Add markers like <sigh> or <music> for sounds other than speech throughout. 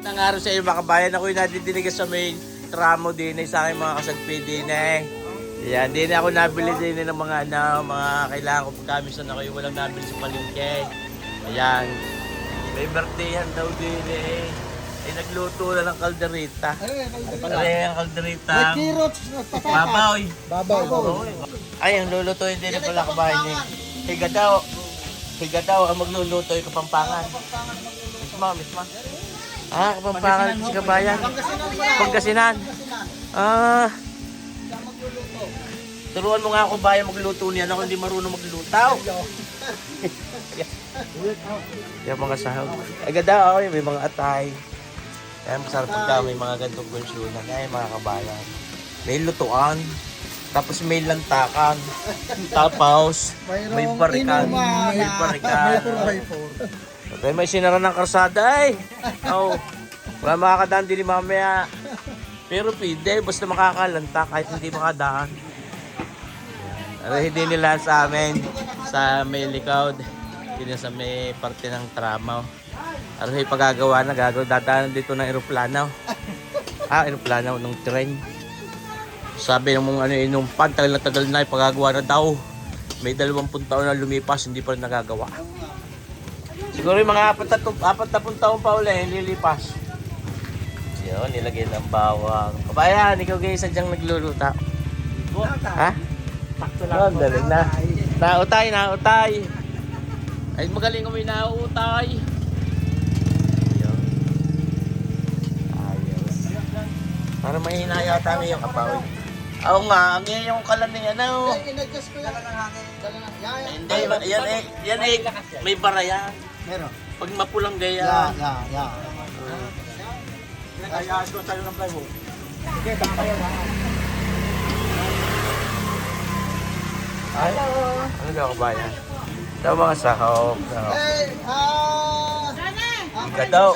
Ng araw sa iyo mga kabayan, ako'y nadidinig sa may tramo din eh, sa aking mga kasagpi din eh. Yan, din ako nabili din eh ng mga ano, mga kailangan ko pagkamis na yung walang nabili sa palengke. Ayan. May birthdayhan daw din eh. Ay nagluto na ng kalderita. Ay, ang kalderita. May carrots, patata. Babaw. Babaw. Ay, ang lulutuin din na pala kabayan niya. Higa daw. Higa daw ang magluluto yung kapampangan. Misma, misma. Ah, kapampangan si kabayan. Pangkasinan. Ah. Turuan mo nga ako bayan magluto niyan. Ako hindi marunong maglutaw. <laughs> Yan mga sahog. Ay, ganda ako. May mga atay. Kaya masarap pagka may mga gantong konsyonan. Ay, mga kabayan. May lutuan. Tapos may lantakan. <laughs> Tapos may barikan. May barikan. May 4x4. Okay, may sinara ng karsada ay. Oh. Wala makakadaan din mamaya. Pero pwede, basta makakalanta kahit hindi makadaan. Pero hindi nila sa amin, sa may likod, hindi sa may parte ng. Ano yung pagagawa na gagawin, dadaanan dito ng aeroplano. Ah, aeroplano, ng train. Sabi ng mga ano, inumpan, tagal na tagal na, ipagagawa na daw. May dalawampung taon na lumipas, hindi pa rin nagagawa. Siguro yung mga apat na, taon pa uli, lilipas. Yun, nilagay ng bawang. Kabayan, ikaw guys, sadyang nagluluta. Ha? Yun, dali na. Nautay, nautay. Ay, magaling kami nautay. Yun. Ayos. Para mahina yata na yung kapaw. Oo nga, ang yan yung kalan niya na. oh. In-adjust ko yan. Dala ng hangin. Dala ng... Yan, yan. Hindi, yan eh, yan eh, may bara yan. Meron. Pag mapulang gaya. Yan, yan, yan. Ay, ayos ko tayo ng plywood. Sige, tayo na. Ay, ano ka kabayan? Ito mga sahog. sahog. Eh, ah... Higa daw.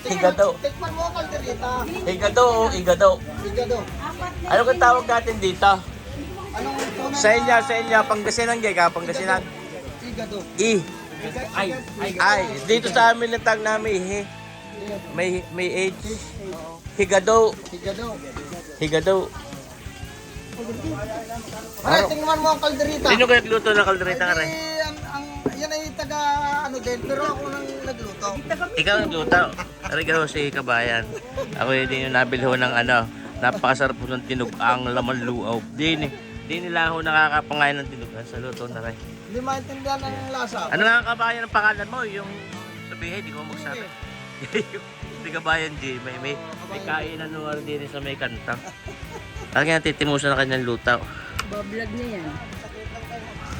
Higa daw. Tikman mo ang kalderita. Igado o igado. Higa daw. Ano kang tawag natin dito? Anong tunay Sa inyo, sa inyo, Pangasinan gay ka, Pangasinan. Daw. I. Ay, ay, dito sa amin ang tag namin, he. May, may H. Higado. Higa daw. Higado. Pare, tingnan mo ang kalderita. Sino kaya nagluto ng kalderita ka rin? Eh, ang, ang, yan ay taga ano din, pero ako nang nagluto. Ikaw nagluto. Arigaw si Kabayan. Ako din yung nabili ho ng ano, napakasarap po ng tinugang laman luaw. Di, ni- di nila ho nakakapangain ng tinugang sa luto na rin. Hindi maintindihan ang lasa. Ano nga kabayan ang pangalan mo? Yung sabihin, di ko magsabi. Hindi <laughs> kabayan G, may, may, may kainan no din sa may kanta. Kaya nga titimusan na kanyang lutaw. Bablog na yan.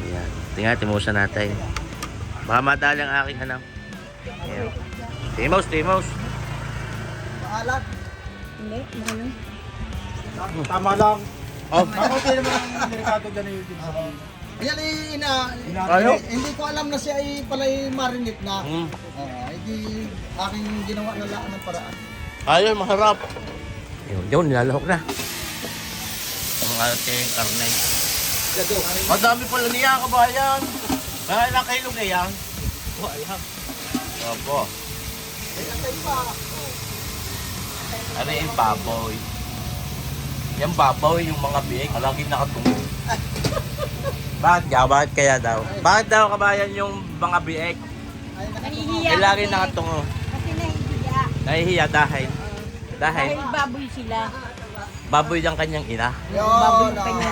Ayan, tingnan timusan natin. Baka madali ang aking ano. Ayan. Timos, timos. Maalat. Hindi, ano? Tama lang. Oh, Ako din naman ang delikado dyan yung Yan ay ina, eh, hindi ko alam na siya ay pala ay marinate na. mm. Hindi aking ginawa na laan ng paraan. Ayun, masarap. Yun, yun, nilalahok na. Ang ating karne. Madami pala niya, kabayan. Kaya kilo na yan? Oh, ayan. Opo. Ano yung baboy? Yung baboy, yung mga biik, lagi nakatungo. <laughs> Bakit ka? Bakit kaya daw? Bakit daw kabayan yung mga biik? Nahihiya. Eh, lagi kasi. nakatungo. Kasi nahihiya. Nahihiya dahil. Dahil Dahil baboy sila. baboy ang kanyang ina. Baboy Yun, yung kanya.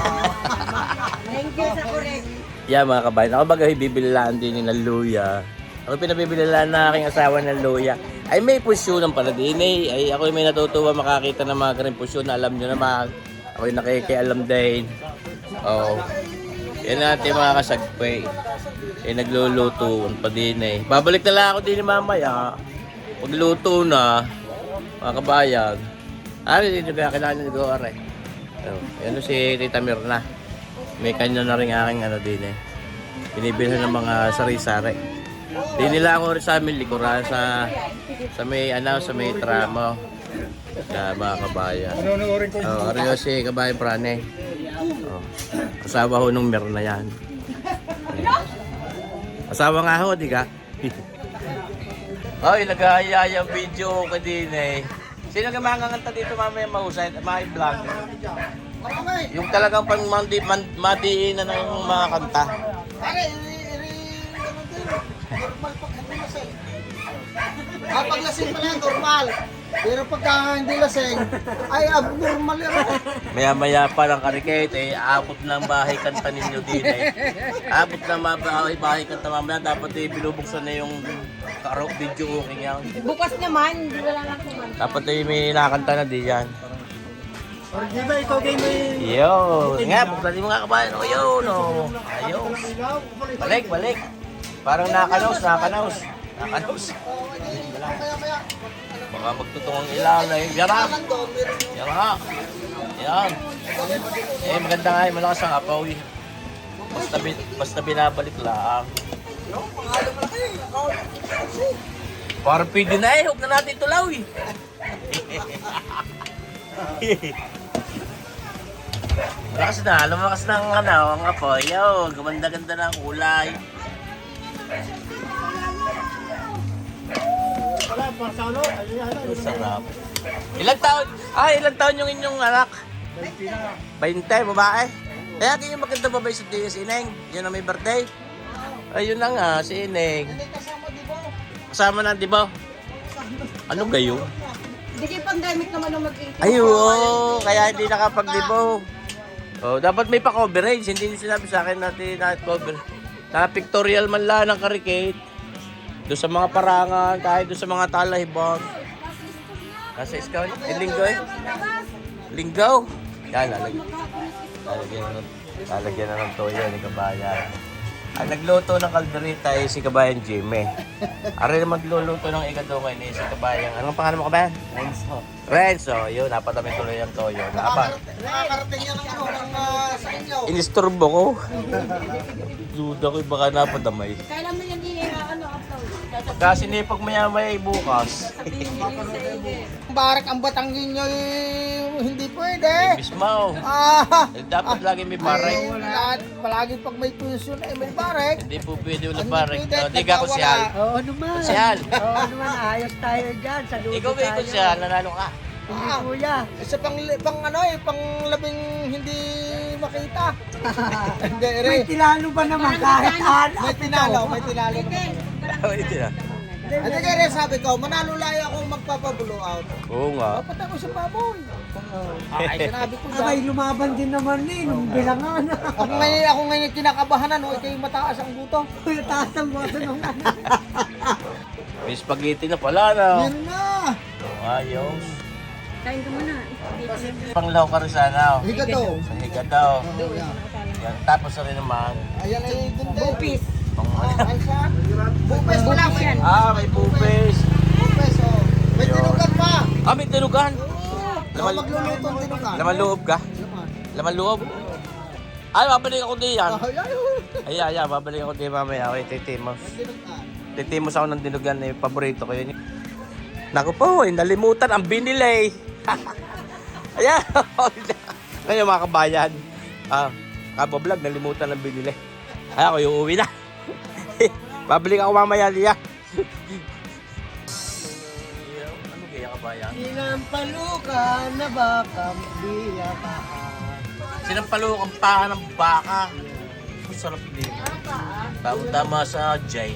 Thank you sa correct. Yeah, mga kabayan. Ako baga bibililaan din ng luya. Ako pinabibililaan na aking asawa ng luya. Ay may pusyonan pala din eh. Ay ako may natutuwa makakita ng mga ganun pusyon na alam nyo naman. Ako yung nakikialam din. Oh. Yan natin mga kasagpay. Eh nagluluto pa din eh. Babalik na lang ako din mamaya. Pagluto na. Mga kabayan. Ari, dito kaya kailangan nyo rin. Oh, yan si Tita Mirna. May kanya na rin aking ano din eh. Binibilhan ng mga sari-sari. Di nila ako rin sa amin likuran sa sa may ano sa may tramo. Sa mga kabayan. Panonoodin ko. Oh, Ario si kabayan prane. Asawa ho nung meron na yan. Asawa nga ho, di ka? Ay, nag-aayaya ang video ko din eh. Sino ka makakanta dito mamaya mahusay at mga vlog? Yung talagang pang mandi, man, madiin na ng mga kanta. Pare, iri, iri, ano din. Normal pag hindi lasing. Ah, pag lasing pala, normal. Pero pagka hindi lasing, ay abnormal yan. Maya-maya pa ng karikate eh, abot ng bahay kanta ninyo din eh. Abot ng bahay, bahay kanta mamaya, dapat eh, binubuksan na yung karo video okay yan. Bukas naman, hindi wala lang kuman. Dapat eh, may nakakanta na di yan. Di ba ikaw kayo may... Yo, nga, buksan mo nga kabayan. O yun, o. Ayos. Balik, balik. Parang nakanaus, nakanaus. Nakanaus. Kaya, kaya. Baka magtutungong ilalay. Yara. Yara. Yan. Eh, maganda nga, eh, malakas ang apaw eh. Basta, bin, basta binabalik lang. Parang pwede na eh, huwag na natin tulaw eh. <laughs> Malakas na, lumakas na ang ano, ang apoy. Yo, gumanda-ganda na ang kulay. Ang sarap. Ilang taon? Ah, ilang taon yung inyong anak? 20, babae. Kaya yung maganda babae sa tiyo si Ineng. Yun ang may birthday. Ayun na nga, si Ineng. Kasama, ba? Na, di ba? Ano kayo? Hindi kayo pandemic naman ang mag-18. Ay, oo. Kaya hindi nakapag-libo. Oh, dapat may pa-coverage. Hindi sinabi sa akin natin na cover. Na pictorial man lang ng karikate. Doon sa mga parangan, kahit doon sa mga talahibon. Nasa iskaw, eh, linggo eh. Linggo. Yan, lalagyan. Lalagyan na, ng- lalagyan na ng toyo ni Kabayan. Ang nagluto ng kalderita ay si Kabayan Jimmy. Ari naman magluluto ng ikadungay ni si Kabayan. Anong pangalan mo Kabayan? Renzo. Renzo, yun, napatamin tuloy ang toyo. Napa, Nakakarating- yan ng ano, ng ah, sa inyo. inisturbo ko. <laughs> Duda ko baka napadamay. Kailan mo upload? Kasi nipag maya-maya ay bukas. <laughs> Barak ang batang ninyo eh, hindi pwede. Bismao. Ah, Eh, dapat lagi may ay, lahat, palagi pag may tuition ay may barek. Hindi po pwede wala Hindi baray. pwede, Oh, Di ka kusyal. Oo naman. Kusyal. Oo naman, ayos tayo dyan. Saludo Ikaw may tayo. kusyal, nanalo ka. Hindi Ah. kuya. Isa pang, pang ano eh, pang labing hindi makita. <laughs> hindi, May re. tilalo ba naman kahit ano? May tinalo, may tinalo. Ito na. Hindi kaya sabi ko, manalo laya ako magpapablow out. Oo nga. Dapat ako sa baboy. Ay, sinabi ko Abay, dyan. lumaban din naman eh. Nung bilangan. Ako ngayon, ako ngayon kinakabahan ano, ikaw yung mataas ang guto. Kuya, taas ang boto ng ano. <laughs> May spaghetti na pala na. Meron na. Ayos. Kain ka muna. Panglaw ka rin sana. oh. Higa to. Sa higa daw. Oh, yan. Yan. Tapos rin naman. Ayan ay dun din. Bupis. Pang Ah, saan? Bupes wala. May yan. Ah, may pupis. bupes oh. May Ayun. tinugan pa. Ah, may tinugan. Ako Laman- magluluto ng tinugan. Laman loob ka? Laman. Laman loob? Ay, babalik ako diyan. Ay, ay, ay. Ay, ay, ay, babalik ako diyan mamaya. Okay, titimos. May tinugan. Titimos ako ng dinugan eh, paborito ko yun. Naku po, eh, nalimutan ang binili. <laughs> Ayan. Ngayon mga kabayan, ah, kabablog, nalimutan ang binili. Ay, ako yung uwi na. Babalik ako mamaya niya. ano kaya kabayan? Sinampalukan na baka biya pa. Sinampalo ang paa ng baka. Masarap din. Tama-tama sa Jay.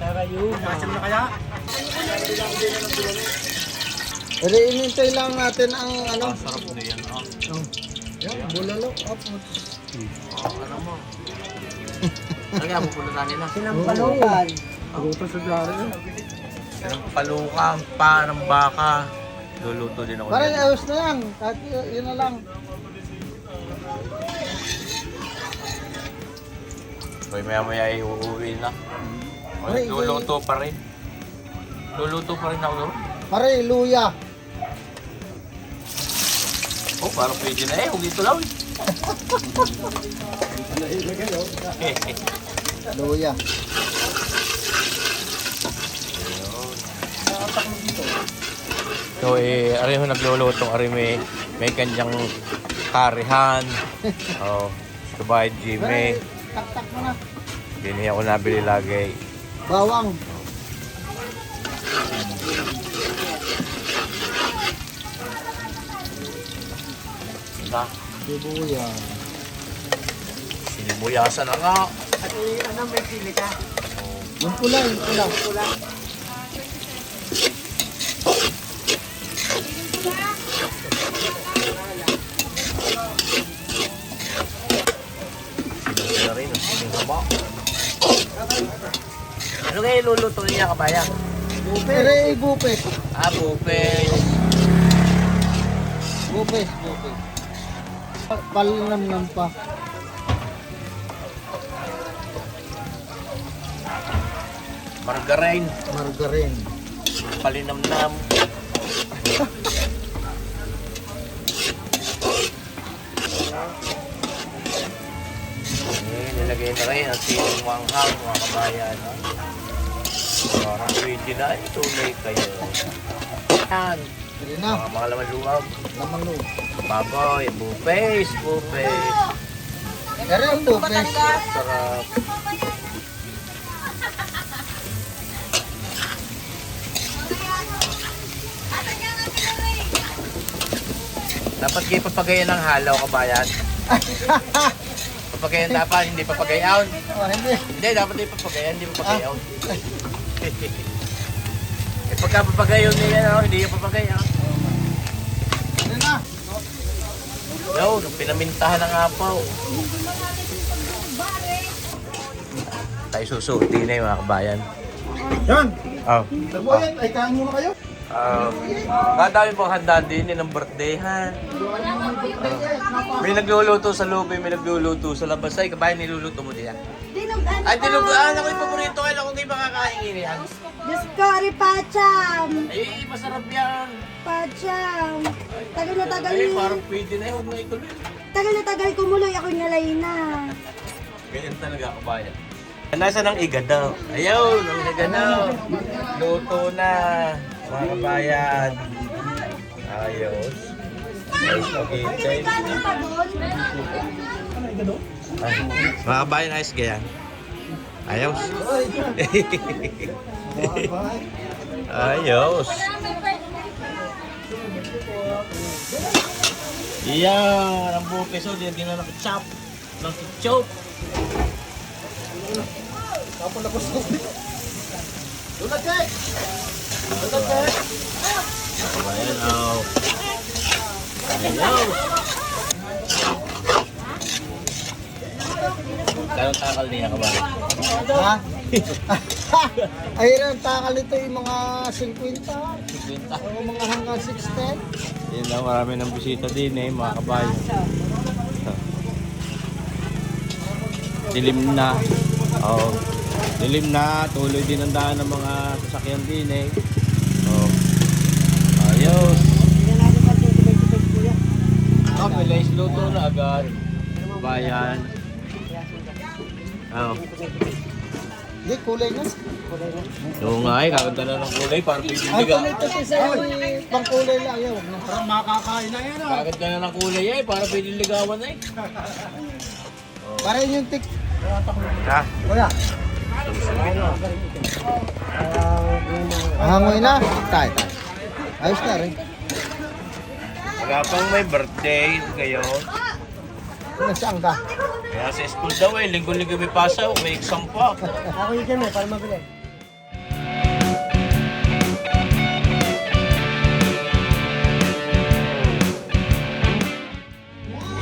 Sarayo. Masarap na kaya? Pero inintay lang natin ang ano. Masarap na yan. Ah. Yan, bulalo. Up. Ano mo? Nga pupunta nila? Sinampalukan. Sinampalukang paa ng baka. Luluto din ako. Parang ayos na yan. Kahit yun na lang. Hoy, maya maya ay uuwi na. Ay, Hoy, luluto pa rin. Luluto pa rin ako doon. Pare, luya. Oh, parang pwede na eh. Huwag ito lang. <laughs> <laughs> <laughs> Luya. So, eh, ari ho nagluluto, ari may, may kanyang karihan. <laughs> oh, sabay Jimmy. Eh, taktak mo na. Hindi ako nabili lagi. Bawang. Na. Sibuya. Sibuyasan na nga. At ano, may sili ka? Yung pula, yung pula. Pula. Ano kaya iluluto niya kabayan? Pero eh, bupes. Ah, bupe. Bupes, bupes. Palinam pa. Margarine. Margarine. Palinamnam. Eh, nilagay na rin ang siling manghang mga kabayan. Parang pwede na. eh, Tunay kayo. Yan. Hindi na. Mga mga laman luwag. Lamang loob. Baboy, bupes, bupes. Pero yung bupes. Sarap. Dapat kayo papagayan ng halaw, kabayan. <laughs> papagayan dapat, hindi papagayaon. Oh, hindi. Hindi, dapat hindi papagayan, hindi papagayaon. <laughs> eh, pagka papagayon niya, ano, hindi yung papagayaon. Hindi na. Yo, nung pinamintahan ng apaw. Tayo susuti na yung mga kabayan. Yan. Oh. Nagboyan, ay kain muna kayo. Uh, kadami pong handa din ng birthday ha. May nagluluto sa loob, may nagluluto sa labas. Ay, kabayan niluluto mo diyan. Dinugan Ay, dinugaan ako yung paborito kayo. Kung kayo makakain yan. Diyos ko, ari pacham. Ay, masarap yan. Pacham. Tagal na tagal Ay, parang pwede na. Huwag na ituloy. Tagal na tagal kumuloy ako nalay na. Ganyan talaga kabayan. Nasa ng iga daw. Ayaw, ng iga daw. Luto na. Mga kabayan. Ayos. Ayos spaghetti. Ay, mga kabayan, ayos kaya. Ayos. <laughs> Ayos. Yan, ang buke so, di na nakachop. Nakachop. Tapos na po sa kay. Tulad kay. Oh. Ayos. Kano takal niya ka ba? Ha? Ayun ang takal nito yung mga 50. O mga hanggang 610. Yan na, marami ng bisita din eh, mga kabayo. Dilim na. Oh. Dilim na, tuloy din ang daan ng mga sasakyan din eh. Oh. Ayos. Oh, bilis luto na agad. Bayan. Oh. Hindi, kulay na. Oo nga eh, kakanta na ng kulay, parang Ang pipiliga. kulay to si Sir, pang kulay lang. Ayaw, na. Parang makakain na yan. Kakanta ka na ng kulay eh, parang piniligawan na eh. Parang yung tik. Ha? Kuya. Hangoy na. Tayo, tayo. Ayos na rin. Magapang may birthday kayo. Nasaan ka? Kaya sa school daw eh, linggo-linggo may pasaw, may exam pa. Ako yung dyan eh, para mabili.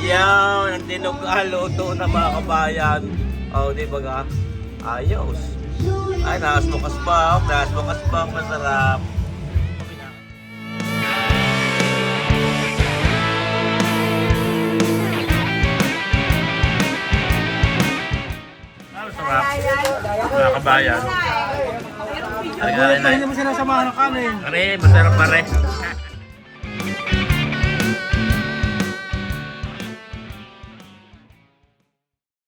Yan, ang tinog luto na mga kabayan. Oh, di ba ga? Ayos. Ay, nakasbukas pa. Oh, nakasbukas pa. Masarap. Ah, Sarap. Mga kabayan. Ay, ay, ay. mo sinasamahan ng kanin. Are, masarap pare.